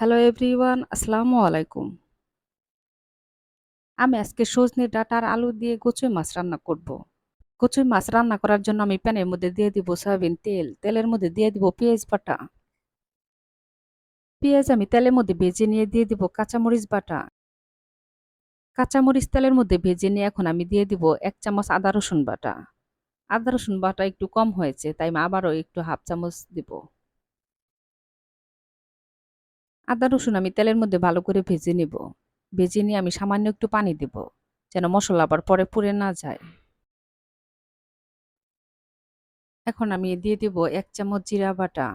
Hello everyone আসসালামু আলাইকুম আমি আজকে সজনে ডাঁটা আর আলু দিয়ে কচুই মাছ রান্না করব। কচুই মাছ রান্না করার জন্য আমি প্যানের মধ্যে দিয়ে দিব সয়াবিন তেল। তেলের মধ্যে দিয়ে দিব পেঁয়াজ বাটা। পেঁয়াজ আমি তেলের মধ্যে ভেজে নিয়ে দিয়ে দিব কাঁচামরিচ বাটা। কাঁচামরিচ তেলের মধ্যে ভেজে নিয়ে এখন আমি দিয়ে দিব এক চামচ আদা রসুন বাটা। আদা রসুন বাটা একটু কম হয়েছে, তাই আবারও একটু হাফ চামচ দিব। আদা, রসুন আমি তেলের মধ্যে ভালো করে ভেজে নিব। ভেজে নিয়ে আমি সামান্য একটু পানি দেব, যেন মশলা আবার পরে পুড়ে না যায়। এখন আমি দিয়ে দিব এক চামচ জিরা বাটা।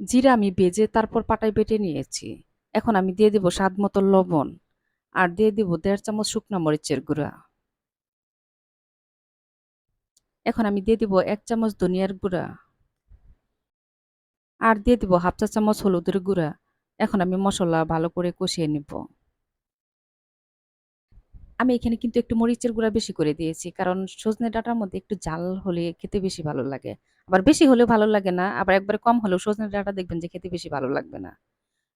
জিরা আমি ভেজে তারপর পাটায় বেটে নিয়েছি। এখন আমি দিয়ে দিব স্বাদ মতো লবণ আর দিয়ে দিব দেড় চামচ শুকনো মরিচের গুঁড়া। এখন আমি দিয়ে দিব এক চামচ ধনিয়ার গুঁড়া। আর দিয়ে দিব হাফ চা চামচ হলুদের গুঁড়া। এখন আমি মশলা ভালো করে কষিয়ে নিব। আমি এখানে কিন্তু একটু মরিচের গুঁড়া বেশি করে দিয়েছি, কারণ সজনে ডাঁটার মধ্যে একটু জাল হলে খেতে বেশি ভালো লাগে। আবার বেশি হলেও ভালো লাগে না, আবার একবারে কম হলেও সজনে ডাঁটা দেখবেন যে খেতে বেশি ভালো লাগবে না।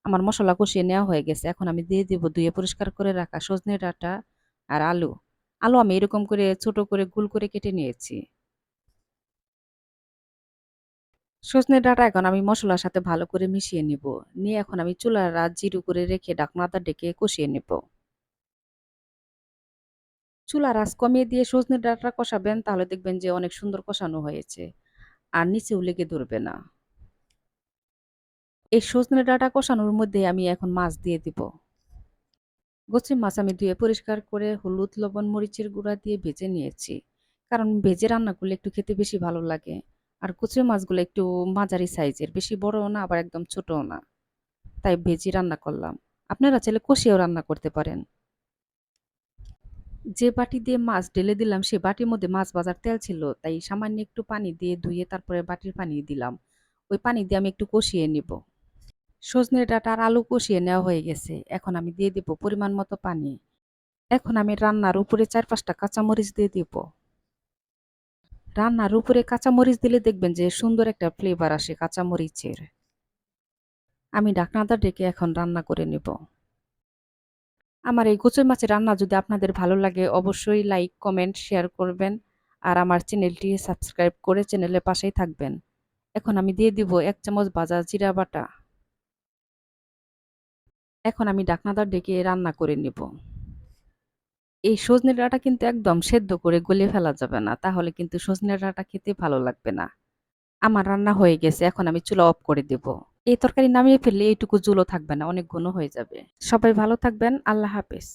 আমার মশলা কষিয়ে নেওয়া হয়ে গেছে, এখন আমি দিয়ে দেবো ধুয়ে পরিষ্কার করে রাখা সজনে ডাঁটা আর আলু। আলু আমি এরকম করে ছোট করে গুল করে কেটে নিয়েছি। সজনে ডাঁটা এখন আমি মশলার সাথে ভালো করে মিশিয়ে নিব। নিয়ে এখন আমি চুলার রাত জিরু করে রেখে ডাকনাটা ডেকে কষিয়ে নেব। চুলা আঁচ কমিয়ে দিয়ে সজনে ডাঁটা কষাবেন, তাহলে দেখবেন যে অনেক সুন্দর কষানো হয়েছে। আর নিচেও লেগে ধরবে না। এই সজনে ডাঁটা কষানোর মধ্যে আমি এখন মাছ দিয়ে দিব। গচি মাছ আমি ধুয়ে পরিষ্কার করে হলুদ, লবণ, মরিচের গুঁড়া দিয়ে ভেজে নিয়েছি। কারণ ভেজে রান্না করলে একটু খেতে বেশি ভালো লাগে। আর কুচি মাছগুলো একটু মাঝারি সাইজের, বেশি বড়ও না, আবার একদম ছোটও না। তাই ভেজে রান্না করলাম। আপনারা চাইলে কষিয়েও রান্না করতে পারেন। যে বাটি দিয়ে মাছ ঢেলে দিলাম, সে বাটির মধ্যে মাছ ভাজার তেল ছিল, তাই সামান্য একটু পানি দিয়ে ধুয়ে তারপরে বাটির পানি দিলাম। ওই পানি দিয়ে আমি একটু কষিয়ে নিব। সজনে ডাঁটা আর আলু কষিয়ে নেওয়া হয়ে গেছে। এখন আমি দিয়ে দিব পরিমাণ মতো পানি। এখন আমি রান্নার উপরে চার পাঁচটা কাঁচামরিচ দিয়ে দিব। রান্নার উপরে কাঁচামরিচ দিলে দেখবেন যে সুন্দর একটা ফ্লেভার আসে কাঁচামরিচের। আমি ডাকনাটা ডেকে এখন রান্না করে নেব। আমার এই কচুই মাছের রান্না যদি আপনাদের ভালো লাগে অবশ্যই লাইক কমেন্ট শেয়ার করবেন। আর আমার চ্যানেলটি সাবস্ক্রাইব করে চ্যানেলের পাশেই থাকবেন। এখন আমি দিয়ে দিব এক চামচ ভাজা জিরা বাটা। এখন আমি ডাকনাদার ডেকে রান্না করে নিব। এই সজনে ডাঁটা কিন্তু একদম সেদ্ধ করে গলিয়ে ফেলা যাবে না। তাহলে কিন্তু সজনে ডাঁটা খেতে ভালো লাগবে না। আমার রান্না হয়ে গেছে, এখন আমি চুলা অফ করে দেব। এই তরকারি নামিয়ে ফেললে এইটুকু জুলো থাকবে না, অনেক ঘন হয়ে যাবে। সবাই ভালো থাকবেন, আল্লাহ হাফেজ।